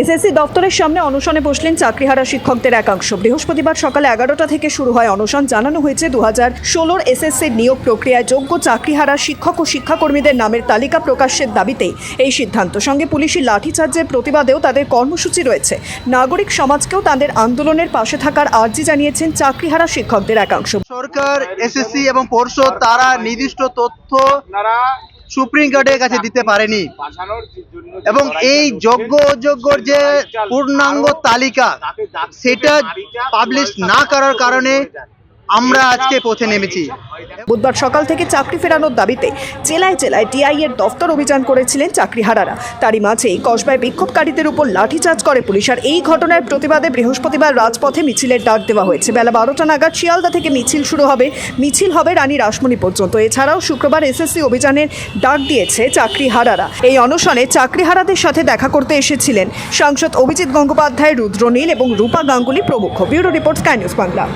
SSC দপ্তরের সামনে অনশনে বসলেন চাকরিহারা শিক্ষকদের একাংশ। বৃহস্পতিবার সকালে এগারোটা থেকে শুরু হয় অনশন। জানানো হয়েছে দু হাজার ষোলোর এসএসসির নিয়োগ প্রক্রিয়ায় যোগ্য চাকরিহারা শিক্ষক ও শিক্ষাকর্মীদের নামের তালিকা প্রকাশের দাবিতে এই সিদ্ধান্ত। সঙ্গে পুলিশি লাঠিচার্জের প্রতিবাদেও তাদের কর্মসূচি রয়েছে। নাগরিক সমাজকেও তাদের আন্দোলনের পাশে থাকার আর্জি জানিয়েছেন চাকরিহারা শিক্ষকদের একাংশ। সরকার, এসএসসি এবং পর্ষদ, তারা নির্দিষ্ট তথ্য সুপ্রিম কোর্টের কাছে দিতে পারেনি। এবং এই যোগ্য অযোগ্যর যে পূর্ণাঙ্গ তালিকা, সেটা পাবলিশ না করার কারণে আমরা আজকে পথে নেমেছি। বুধবার সকাল থেকে চাকরি ফেরানোর দাবিতে জেলায় জেলায় টিআই এর দফতর অভিযান করেছিলেন চাকরিহারারা। তারই মাঝেই কসবায় বিক্ষোভকারীদের উপর লাঠিচার্জ করে পুলিশ আর এই ঘটনার প্রতিবাদে বৃহস্পতিবার রাজপথে মিছিলের ডাক দেওয়া হয়েছে। বেলা বারোটা নাগাদ শিয়ালদা থেকে মিছিল শুরু হবে। মিছিল হবে রানী রাসমণি পর্যন্ত। এছাড়াও শুক্রবার এসএসসি অভিযানের ডাক দিয়েছে চাকরিহারারা। এই অনশনে চাকরিহারাদের সাথে দেখা করতে এসেছিলেন সাংসদ অভিজিৎ গঙ্গোপাধ্যায় রুদ্রনীল এবং রূপা গাঙ্গুলি প্রমুখ। Bureau report Sky News Bangla.